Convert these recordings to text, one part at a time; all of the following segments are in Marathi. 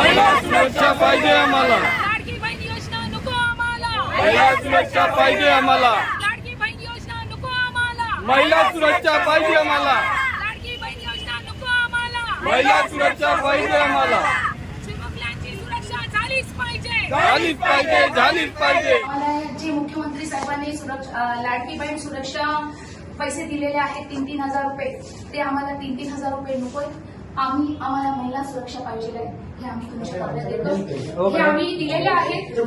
महिला सुरक्षा पाहिजे आम्हाला. लाडकी बहीण योजना नको आम्हाला. महिला सुरक्षा पाहिजे आम्हाला. लाडकी बहीण योजना नको आम्हाला. महिला सुरक्षा पाहिजे आम्हाला. लाडकी बहीण योजना नको आम्हाला. महिला सुरक्षा पाहिजे आम्हाला. चिमुकल्यांची सुरक्षा झालीच पाहिजे. झालीच पाहिजे झालीच पाहिजे. आम्हाला जे मुख्यमंत्री साहेबांनी सुरक्षा लाडकी बहीण सुरक्षा पैसे दिलेले आहेत तीन तीन हजार रुपये ते आम्हाला तीन तीन हजार रुपये नकोय. आम्ही आम्हाला महिला सुरक्षा पाहिजे आहे. हे आम्ही तुमच्या ताब्यात देतो हे आम्ही दिलेले आहेत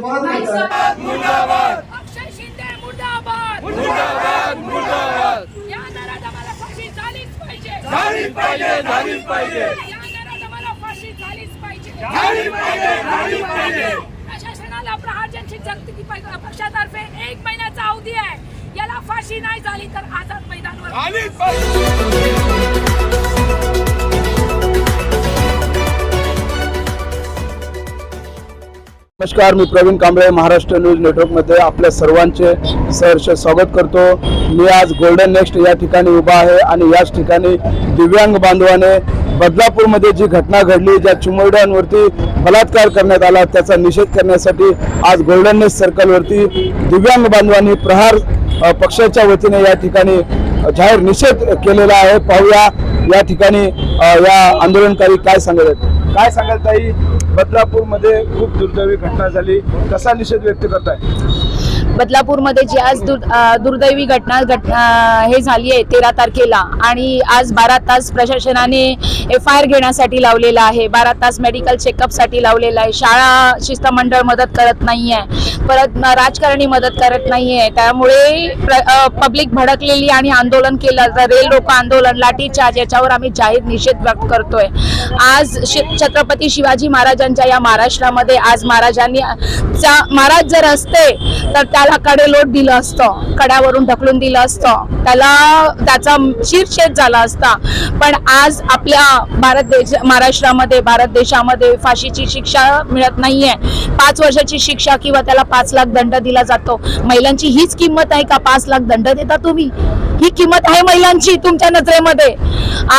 अक्षय शिंदे मुर्दाबाद! मुर्दाबाद मुर्दाबाद! या नराधमाला फाशी झालीच पाहिजे. झालीच पाहिजे झालीच पाहिजे. या नराधमाला फाशी झालीच पाहिजे. झालीच पाहिजे झालीच पाहिजे. प्रशासनाला प्रहार जनशक्ती शक्ती प- पक्षातर्फे एक महिन्याचा अवधी आहे याला फाशी नाही झाली तर आझाद मैदानवर. झालीच पाहिजे. नमस्कार मी प्रवीण कांबळे महाराष्ट्र न्यूज नेटवर्कमध्ये आपल्या सर्वांचे सहर्ष स्वागत करतो. मी आज गोल्डन नेक्स्ट या ठिकाणी उभा आहे आणि याच ठिकाणी दिव्यांग बांधवाने बदलापूरमध्ये जी घटना घडली ज्या चिमुरड्यांवरती बलात्कार करण्यात आला त्याचा निषेध करण्यासाठी आज गोल्डन नेक्स्ट सर्कलवरती दिव्यांग बांधवांनी प्रहार पक्षाच्या वतीने या ठिकाणी जाहीर निषेध केलेला आहे. पाहूया या ठिकाणी या आंदोलनकारी काय सांगत आहेत. काय सांगाल ताई? बदलापूरमध्ये खूप दुर्दैवी घटना झाली. कसा निषेध व्यक्त करताय? बदलापूरमध्ये जी आज दुर्दैवी घटना हे झाली आहे तेरा तारखेला. आणि आज बारा तास प्रशासनाने एफ आय आर घेण्यासाठी लावलेला आहे. बारा तास मेडिकल चेकअपसाठी लावलेला आहे. शाळा शिस्तमंडळ मदत करत नाही आहे परत राजकारणी मदत करत नाही आहे त्यामुळे पब्लिक भडकलेली आणि आंदोलन केलं तर रेल रोको आंदोलन लाठीचार्ज याच्यावर आम्ही जाहीर निषेध व्यक्त करतोय. आज छत्रपती शिवाजी महाराज महाराजांच्या या महाराष्ट्रामध्ये आज महाराजांनी महाराज जर असते तर त्याला कडे लोट दिलं असतं कड्यावरून ढकलून दिलं असतं. त्याला त्याचा शिरछेद झाला असता. पण आज आपल्या भारत देश महाराष्ट्रामध्ये भारत देशामध्ये फाशीची शिक्षा मिळत नाहीये. पाच वर्षाची शिक्षा किंवा त्याला पाच लाख दंड दिला जातो. महिलांची हीच किंमत आहे का? पाच लाख दंड देता तुम्ही? ही किंमत आहे महिलांची तुमच्या नजरेमध्ये.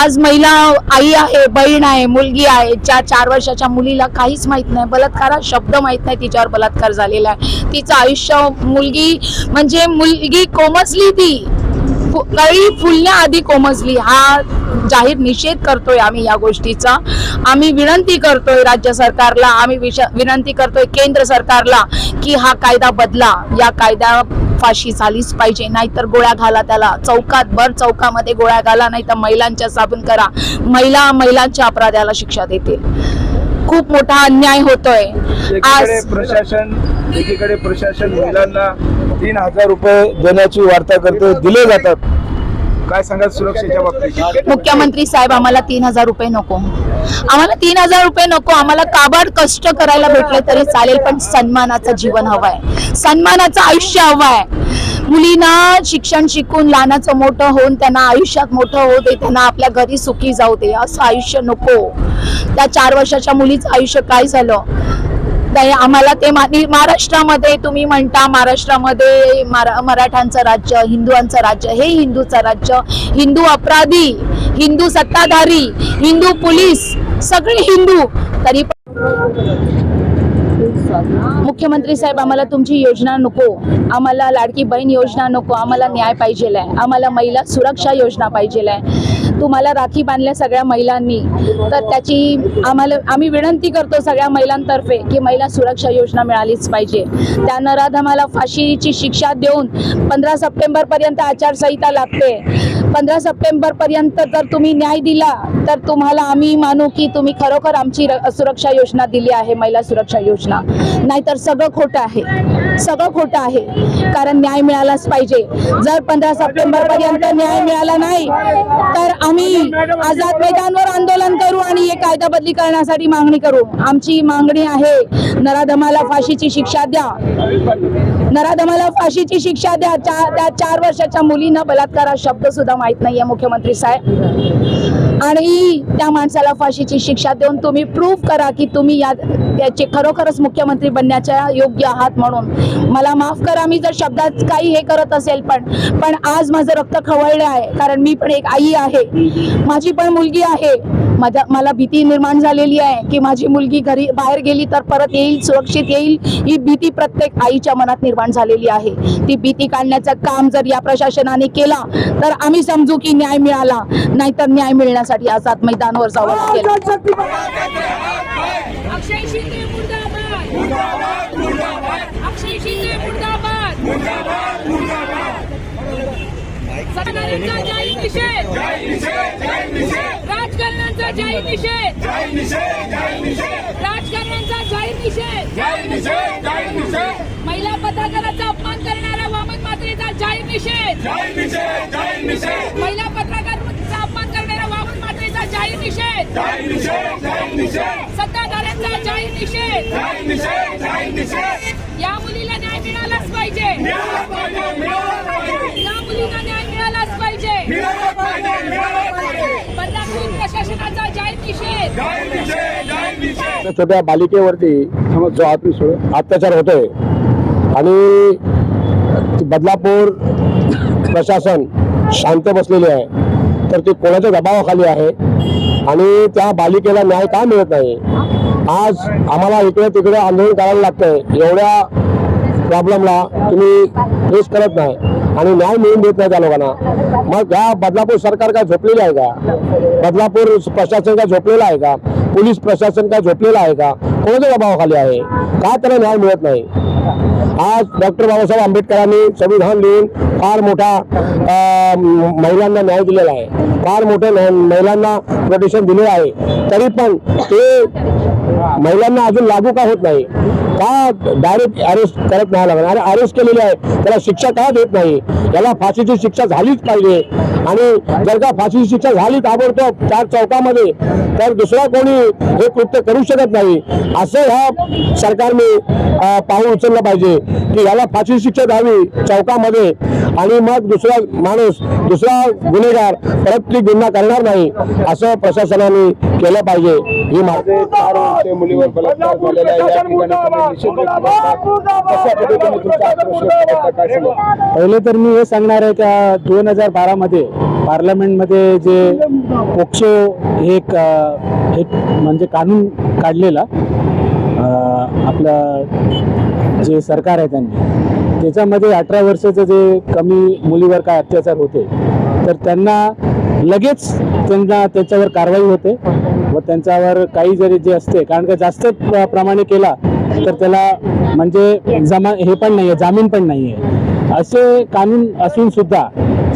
आज महिला आई आहे बहीण आहे मुलगी आहे. ज्या चार वर्षाच्या मुलीला काहीच माहीत नाही बलात्कार शब्द माहीत नाही तिच्यावर बलात्कार झालेला आहे. तिचं आयुष्य मुलगी म्हणजे मुलगी कोमजली ती. फु- कळी फुलण्याआधी कोमजली. हा जाहीर निषेध करतोय आम्ही या गोष्टीचा. आम्ही विनंती करतोय राज्य सरकारला आम्ही विनंती करतोय केंद्र सरकारला की हा कायदा बदला. या कायदा फाशी झालीच पाहिजे. नाहीतर गोळ्या घाला त्याला. चौकात भर चौकामध्ये गोळ्या घाला नाही तर महिलांच्या साबून करा. महिला महिलांच्या अपराधाला शिक्षा देतील. खूप मोठा अन्याय होतोय. आज प्रशासन एकीकडे प्रशासन महिलांना तीन हजार रुपये देण्याची वार्ता करते दिले जातात. काय सांगाल सुरक्षेच्या बाबतीत? मुख्यमंत्री साहेब आम्हाला तीन हजार रुपये नको. आम्हाला तीन हजार रुपये नको आम्हाला काबाड कष्ट करायला भेटले तरी चालेल पण सन्मानाचं जीवन हवंय सन्मानाचं आयुष्य हवंय मुलींना शिक्षण शिकून लहानाचं मोठं होऊन त्यांना आयुष्यात मोठं होऊ दे त्यांना आपल्या घरी सुखी जाऊ दे असं आयुष्य नको. त्या चार वर्षाच्या मुलीचं आयुष्य काय झालं? नाही आम्हाला ते मा- महाराष्ट्रामध्ये तुम्ही म्हणता महाराष्ट्रामध्ये मराठ्यांचं राज्य हिंदुआंचं राज्य हे हिंदूचं राज्य हिंदू अपराधी हिंदू सत्ताधारी हिंदू पोलीस सगळे हिंदू तरी मुख्यमंत्री साहेब आम्हाला तुमची योजना नको. आम्हाला लाडकी बहीण योजना नको. आम्हाला न्याय पाहिजे आहे. आम्हाला महिला सुरक्षा योजना पाहिजे आहे. तुम्हाला राखी बांधल्या सगळ्या महिलांनी. तर त्याची आम्हाला आम्ही विनंती करतो सगळ्या महिलांतर्फे की महिला सुरक्षा योजना मिळालीच पाहिजे. त्या नराधमाला फाशीची शिक्षा देऊन पंधरा सप्टेंबरपर्यंत आचारसंहिता लागते. पंधरा सप्टेंबरपर्यंत जर तुम्ही न्याय दिला तर तुम्हाला आम्ही मानू की तुम्ही खरोखर आमची र- सुरक्षा योजना दिली आहे महिला सुरक्षा योजना. नाहीतर सगळं खोटं आहे. सगळं खोटं आहे. कारण न्याय मिळालाच पाहिजे. जर पंधरा सप्टेंबर पर्यंत न्याय मिळाला नाही तर आम्ही आझाद मैदानवर आंदोलन करू आणि हे कायदा बदली करण्यासाठी मागणी करू. आमची मागणी आहे नराधमाला फाशीची शिक्षा द्या. नराधमाला फाशीची शिक्षा द्या. त्या चार वर्षाच्या मुलीनं बलात्कारा शब्द सुद्धा माहीत नाहीये मुख्यमंत्री साहेब. आणि त्या माणसाला फाशीची शिक्षा देऊन तुम्ही प्रूव्ह करा की तुम्ही या त्याचे खरोखरच मुख्यमंत्री बनण्याच्या योग्य आहात म्हणून. मला माफ करा मी जर शब्दात काही हे करत असेल पण पण आज माझं रक्त खवळलं आहे कारण मी पण एक आई आहे. माझी पण मुलगी आहे. माझ्या मला भीती निर्माण झालेली आहे की माझी मुलगी घरी बाहेर गेली तर परत येईल सुरक्षित येईल ही भीती प्रत्येक आईच्या मनात निर्माण झालेली आहे. ती भीती काढण्याचं काम जर या प्रशासनाने केला तर आम्ही समजू की न्याय मिळाला नाहीतर न्याय मिळण्यासाठी आझाद मैदानावर जावं लागेल. सरकारांचा जाहीर निषेध राजकारणाचा जाहीर निषेध राजकारणाचा जाहीर निषेध महिला पत्रकाराचा अपमान करणाऱ्या वामन मात्रेचा जाहीर निषेध महिला पत्रकाराचा अपमान करणाऱ्या वामन मात्रेचा जाहीर निषेध सत्ताधाऱ्यांचा जाहीर निषेध या मुलीला न्याय मिळालाच पाहिजे. या मुलीला न्याय मिळालाच पाहिजे. बदलापूर प्रशासनाचा जाहीर निषेध छोट्या बालिकेवरती जो अत्याचार होतोय आणि बदलापूर प्रशासन शांत बसलेले आहे. तर ते कोणाच्या दबावाखाली आहे? आणि त्या बालिकेला न्याय का मिळत नाही? आज आम्हाला इकडे तिकडे आंदोलन करायला लागतंय. एवढ्या प्रॉब्लेमला तुम्ही फेस करत नाही. आणि न्याय मिळून देत नाही त्या लोकांना. मग ह्या बदलापूर सरकार काय झोपलेलं आहे का? बदलापूर प्रशासन काय झोपलेलं आहे का? पोलीस प्रशासन काय झोपलेलं आहे का? कोणाच्या दबावाखाली आहे? का त्याला न्याय मिळत नाही? आज डॉक्टर बाबासाहेब आंबेडकरांनी संविधान लिहून फार मोठा महिलांना न्याय दिलेला आहे. फार मोठं महिलांना प्रोटेक्शन दिलेलं आहे. तरी पण ते महिलांना अजून लागू का होत नाही? का डायरेक्ट अरेस्ट करत नाही लागणार? अरे अरेस्ट केलेले आहे. त्याला शिक्षा का देत नाही? याला फाशीची शिक्षा झालीच पाहिजे. आणि जर का फाशीची शिक्षा झाली ताबडतोब चार चौकामध्ये तर दुसरा कोणी हे कृत्य करू शकत नाही. असं ह्या सरकारने पाऊल उचललं पाहिजे की याला फाशी शिक्षा द्यावी चौकामध्ये. आणि मग दुसरा माणूस दुसरा गुन्हेगार परत ती गुन्हा करणार नाही असं प्रशासनाने केलं पाहिजे. ही वर्षे मुलीवर बलात्कार झालेला आहे. पहिले तर मी हे सांगणार आहे का दोन हजार बारामध्ये पार्लमेंटमध्ये जे पोक्सो हे एक म्हणजे कानून काढलेला आपलं जे सरकार आहे त्यांनी त्याच्यामध्ये अठरा वर्षाचं जे कमी मुलीवर काय अत्याचार होते तर त्यांना लगेच त्यांना त्याच्यावर कारवाई होते व त्यांच्यावर काही जरी जे असते कारण का जास्त प्रमाणे केला तर त्याला म्हणजे जमा हे पण नाही आहे जामीन पण नाही आहे असे कानून असून सुद्धा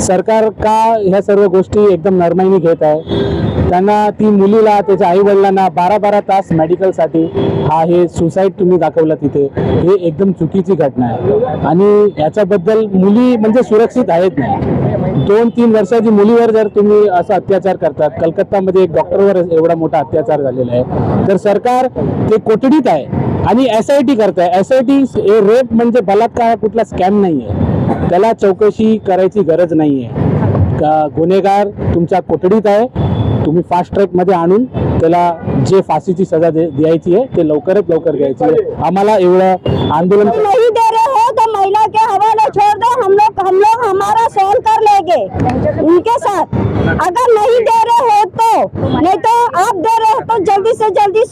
सरकार का ह्या सर्व गोष्टी एकदम नरमाईने घेत आहे? त्यांना ती मुलीला त्याच्या आईवडिलांना बारा बारा तास मेडिकलसाठी हा हे सुसाईड तुम्ही दाखवलं तिथे हे एकदम चुकीची घटना आहे. आणि याच्याबद्दल मुली म्हणजे सुरक्षित आहेत नाही. दोन तीन वर्षाची मुलीवर जर तुम्ही असा अत्याचार करतात कलकत्तामध्ये एक डॉक्टरवर एवढा मोठा अत्याचार झालेला आहे तर सरकार ते कोठडीत आहे? आणि एस आय टी करत आहे एस आय टी हे रेप म्हणजे बलात्कार कुठला स्कॅम नाही आहे त्याला चौकशी करायची गरज नाही आहे का गुन्हेगार तुमच्या कोठडीत आहे तुम्ही फास्ट ट्रॅकमध्ये आणून त्याला जे फाशीची सजा दे- द्यायची आहे ते लवकरात लवकर घ्यायची आहे. आम्हाला एवढं आंदोलन हो महिला के हवाले छोड़ दो हम लोग हम लोग हमारा सॉल्व कर लेंगे उनके साथ। अगर नहीं दे रहे हो तो नहीं तो आप दे रहे हो तो जल्दी से जल्दी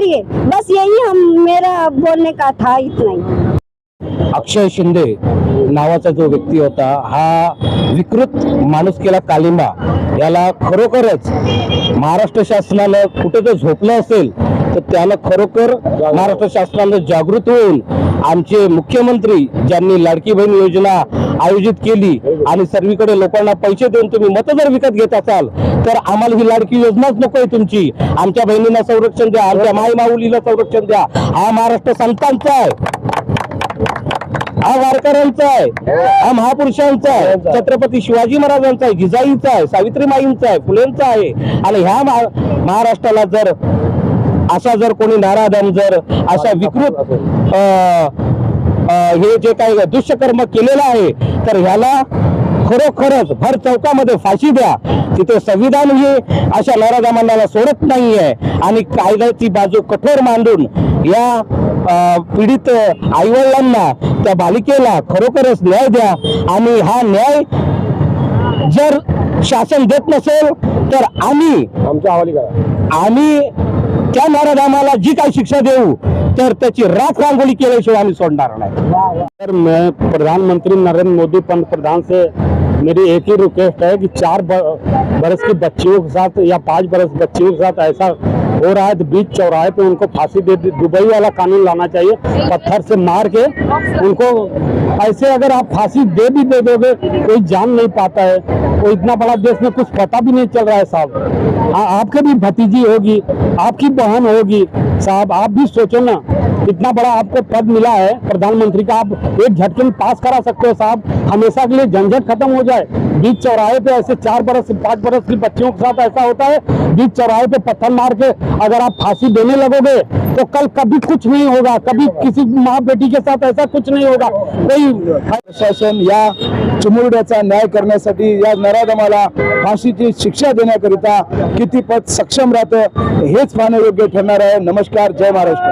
करिए। बस यही हम मेरा बोलने का था इतना ही। अक्षय शिंदे नावाचा जो व्यक्ती होता हा विकृत माणुसकीला कालिंबा. याला खरोखरच महाराष्ट्र शासनाला कुठे जर झोपलं असेल तर त्याला खरोखर महाराष्ट्र शासनानं जागृत होऊन आमचे मुख्यमंत्री ज्यांनी लाडकी बहीण योजना आयोजित केली आणि सर्वीकडे लोकांना पैसे देऊन तुम्ही मतं जर विकत घेत असाल तर आम्हाला ही लाडकी योजनाच नको आहे तुमची. आमच्या बहिणींना संरक्षण द्या आमच्या माई माऊलीला संरक्षण द्या. हा महाराष्ट्र संतांचा आहे. हा वारकऱ्यांचा आहे. हा महापुरुषांचा आहे. छत्रपती शिवाजी महाराजांचा आहे जिजाईचा आहे सावित्रीमाईंचा आहे फुलेंचा आहे. आणि ह्या महा- महाराष्ट्राला जर असा जर कोणी नाराधम जर असा विकृत अं, हे जे काही दुष्यकर्म केलेलं आहे तर ह्याला खरोखरच भर चौकामध्ये फाशी द्या. तिथे संविधान हे अशा नराधमांना सोडत नाहीये. आणि कायद्याची बाजू कठोर मांडून या पीडित आईवडिलांना त्या बालिकेला खरोखरच न्याय द्या. आणि हा न्याय जर शासन देत नसेल तर आम्ही आमच्या आम्ही त्या नराधामाला जी काही शिक्षा देऊ तर त्याची राख रांगोळी केल्याशिवाय आम्ही सोडणार नाही. मैं प्रधानमंत्री नरेंद्र मोदी पंतप्रधान से मेरी एक ही रिक्वेस्ट है कि चार बरस की बच्चियों के साथ या पाँच बरस बच्चियों के साथ ऐसा हो रहा है तो बीच चौराहे पे उनको फांसी दे दे- दुबई वाला कानून लाना चाहिए, पत्थर से मार के उनको ऐसे अगर आप फांसी दे भी दे दोगे, कोई जान नहीं पाता है। वो इतना बड़ा देश में कुछ पता भी नहीं चल रहा है साहब। आपके भी भतीजी होगी, आपकी बहन होगी। साहब, आप भी सोचो ना इतना बड़ा आपको पद मिला है, प्रधानमंत्री का, आप एक झटके में पास करा सकते हो साहब। हमेशा के लिए झंझट खत्म हो जाए। बीच चौराहे पे ऐसे चार बरस, पाँच बरस की बच्चियों के साथ ऐसा होता है, बीच चौराहे पे पत्थर मार के अगर आप फांसी देने लगोगे तो कल कभी कुछ नहीं होगा, कभी किसी माँ बेटी के साथ ऐसा कुछ नहीं होगा। कोई या चिमुरड्याचा न्याय करण्यासाठी या नराधमाला फाशीची शिक्षा देण्याकरिता किती पद सक्षम राहतं हेच पाहणं योग्य ठरणार आहे. नमस्कार जय महाराष्ट्र.